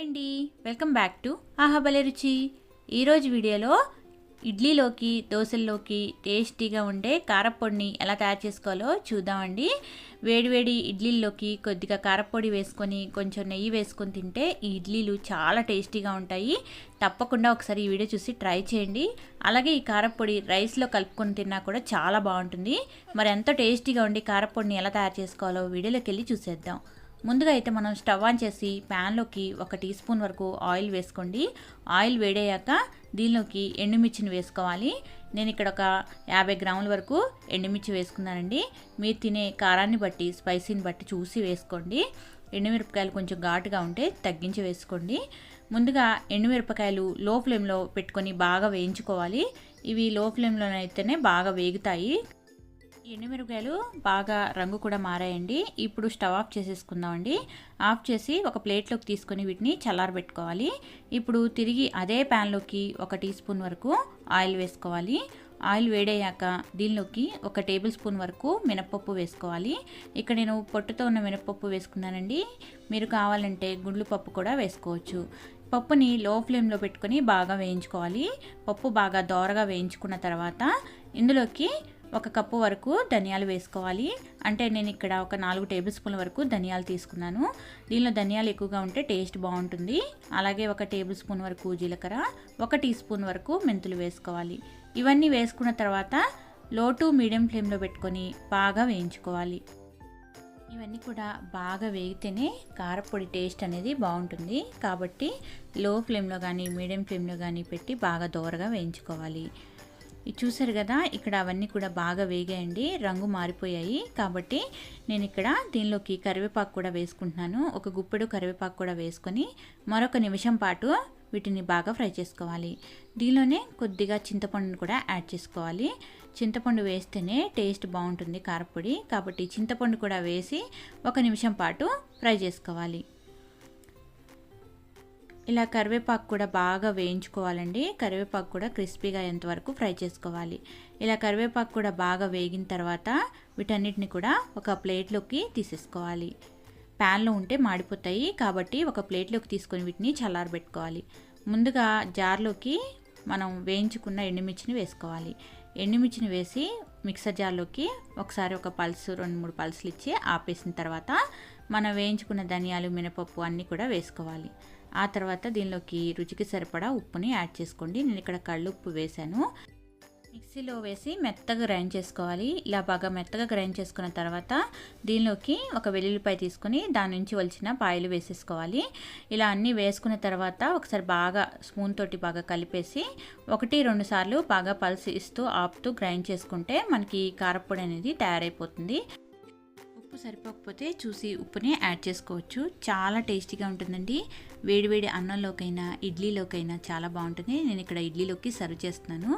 Hi అండి. Welcome back to ఆహాబలే రుచి. ఈరోజు వీడియోలో ఇడ్లీలోకి దోశల్లోకి టేస్టీగా ఉండే కారపొడిని ఎలా తయారు చేసుకోవాలో చూద్దామండి. వేడివేడి ఇడ్లీల్లోకి కొద్దిగా కారపొడి వేసుకొని కొంచెం నెయ్యి వేసుకొని తింటే ఈ ఇడ్లీలు చాలా టేస్టీగా ఉంటాయి. తప్పకుండా ఒకసారి ఈ వీడియో చూసి ట్రై చేయండి. అలాగే ఈ కారపొడి రైస్లో కలుపుకొని తిన్నా కూడా చాలా బాగుంటుంది. మరి ఎంతో టేస్టీగా ఉండి కారపొడిని ఎలా తయారు చేసుకోవాలో వీడియోలోకి వెళ్ళి చూసేద్దాం. ముందుగా అయితే మనం స్టవ్ ఆన్ చేసి ప్యాన్లోకి ఒక టీ స్పూన్ వరకు ఆయిల్ వేసుకోండి. ఆయిల్ వేడయ్యాక దీనిలోకి ఎండుమిర్చిని వేసుకోవాలి. నేను ఇక్కడ ఒక యాభై గ్రాముల వరకు ఎండుమిర్చి వేసుకున్నానండి. మీరు తినే కారాన్ని బట్టి స్పైసీని బట్టి చూసి వేసుకోండి. ఎండుమిరపకాయలు కొంచెం ఘాటుగా ఉంటే తగ్గించి వేసుకోండి. ముందుగా ఎండుమిరపకాయలు లో ఫ్లేమ్లో పెట్టుకొని బాగా వేయించుకోవాలి. ఇవి లో ఫ్లేమ్లోనైతేనే బాగా వేగుతాయి. ఎండుమిరపకాయలు బాగా రంగు కూడా మారాయండి. ఇప్పుడు స్టవ్ ఆఫ్ చేసేసుకుందామండి. ఆఫ్ చేసి ఒక ప్లేట్లోకి తీసుకొని వీటిని చల్లారబెట్టుకోవాలి. ఇప్పుడు తిరిగి అదే ప్యాన్లోకి ఒక టీ స్పూన్ వరకు ఆయిల్ వేసుకోవాలి. ఆయిల్ వేడయ్యాక దీనిలోకి ఒక టేబుల్ స్పూన్ వరకు మినపప్పు వేసుకోవాలి. ఇక్కడ నేను పొట్టుతో ఉన్న మినపప్పు వేసుకున్నానండి. మీరు కావాలంటే గుండ్లు పప్పు కూడా వేసుకోవచ్చు. పప్పుని లో ఫ్లేమ్లో పెట్టుకొని బాగా వేయించుకోవాలి. పప్పు బాగా దోరగా వేయించుకున్న తర్వాత ఇందులోకి ఒక కప్పు వరకు ధనియాలు వేసుకోవాలి. అంటే నేను ఇక్కడ ఒక నాలుగు టేబుల్ స్పూన్ల వరకు ధనియాలు తీసుకున్నాను. దీనిలో ధనియాలు ఎక్కువగా ఉంటే టేస్ట్ బాగుంటుంది. అలాగే ఒక టేబుల్ స్పూన్ వరకు జీలకర్ర ఒక టీ స్పూన్ వరకు మెంతులు వేసుకోవాలి. ఇవన్నీ వేసుకున్న తర్వాత లో టు మీడియం ఫ్లేమ్లో పెట్టుకొని బాగా వేయించుకోవాలి. ఇవన్నీ కూడా బాగా వేగితేనే కారపొడి టేస్ట్ అనేది బాగుంటుంది. కాబట్టి లో ఫ్లేమ్లో కానీ మీడియం ఫ్లేమ్లో కానీ పెట్టి బాగా దోరగా వేయించుకోవాలి. చూసారు కదా ఇక్కడ అవన్నీ కూడా బాగా వేగాయండి రంగు మారిపోయాయి. కాబట్టి నేను ఇక్కడ దీనిలోకి కరివేపాకు కూడా వేసుకుంటున్నాను. ఒక గుప్పెడు కరివేపాకు కూడా వేసుకొని మరొక నిమిషం పాటు వీటిని బాగా ఫ్రై చేసుకోవాలి. దీనిలోనే కొద్దిగా చింతపండుని కూడా యాడ్ చేసుకోవాలి. చింతపండు వేస్తేనే టేస్ట్ బాగుంటుంది కారపొడి. కాబట్టి చింతపండు కూడా వేసి ఒక నిమిషం పాటు ఫ్రై చేసుకోవాలి. ఇలా కరివేపాకు కూడా బాగా వేయించుకోవాలండి. కరివేపాకు కూడా క్రిస్పీగా అయ్యేంతవరకు ఫ్రై చేసుకోవాలి. ఇలా కరివేపాకు కూడా బాగా వేగిన తర్వాత వీటన్నిటిని కూడా ఒక ప్లేట్లోకి తీసేసుకోవాలి. ప్యాన్లో ఉంటే మాడిపోతాయి కాబట్టి ఒక ప్లేట్లోకి తీసుకొని వీటిని చల్లారబెట్టుకోవాలి. ముందుగా జార్లోకి మనం వేయించుకున్న ఎండుమిర్చిని వేసుకోవాలి. ఎండుమిర్చిని వేసి మిక్సర్ జార్లోకి ఒకసారి ఒక పల్సు రెండు మూడు పల్సులు ఇచ్చి ఆపేసిన తర్వాత మనం వేయించుకున్న ధనియాలు మినపప్పు అన్నీ కూడా వేసుకోవాలి. ఆ తర్వాత దీనిలోకి రుచికి సరిపడా ఉప్పుని యాడ్ చేసుకోండి. నేను ఇక్కడ కళ్ళుప్పు వేశాను. మిక్సీలో వేసి మెత్తగా గ్రైండ్ చేసుకోవాలి. ఇలా బాగా మెత్తగా గ్రైండ్ చేసుకున్న తర్వాత దీనిలోకి ఒక వెల్లుల్లిపాయ తీసుకొని దాని నుంచి వలిచిన పాయలు వేసేసుకోవాలి. ఇలా అన్నీ వేసుకున్న తర్వాత ఒకసారి బాగా స్పూన్ తోటి బాగా కలిపేసి ఒకటి రెండు సార్లు బాగా పల్స్ ఇస్తూ ఆపుతూ గ్రైండ్ చేసుకుంటే మనకి కారపొడి అనేది తయారైపోతుంది. ఉప్పు సరిపోకపోతే చూసి ఉప్పుని యాడ్ చేసుకోవచ్చు. చాలా టేస్టీగా ఉంటుందండి. వేడివేడి అన్నంలోకైనా ఇడ్లీలోకైనా చాలా బాగుంటుంది. నేను ఇక్కడ ఇడ్లీలోకి సర్వ్ చేస్తున్నాను.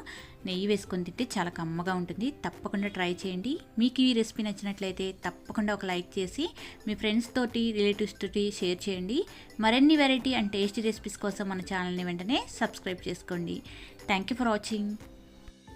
నెయ్యి వేసుకొని తింటే చాలా కమ్మగా ఉంటుంది. తప్పకుండా ట్రై చేయండి. మీకు ఈ రెసిపీ నచ్చినట్లయితే తప్పకుండా ఒక లైక్ చేసి మీ ఫ్రెండ్స్ తోటి రిలేటివ్స్ తోటి షేర్ చేయండి. మరిన్ని వెరైటీ అండ్ టేస్టీ రెసిపీస్ కోసం మన ఛానల్ని వెంటనే సబ్స్క్రైబ్ చేసుకోండి. Thank you for watching.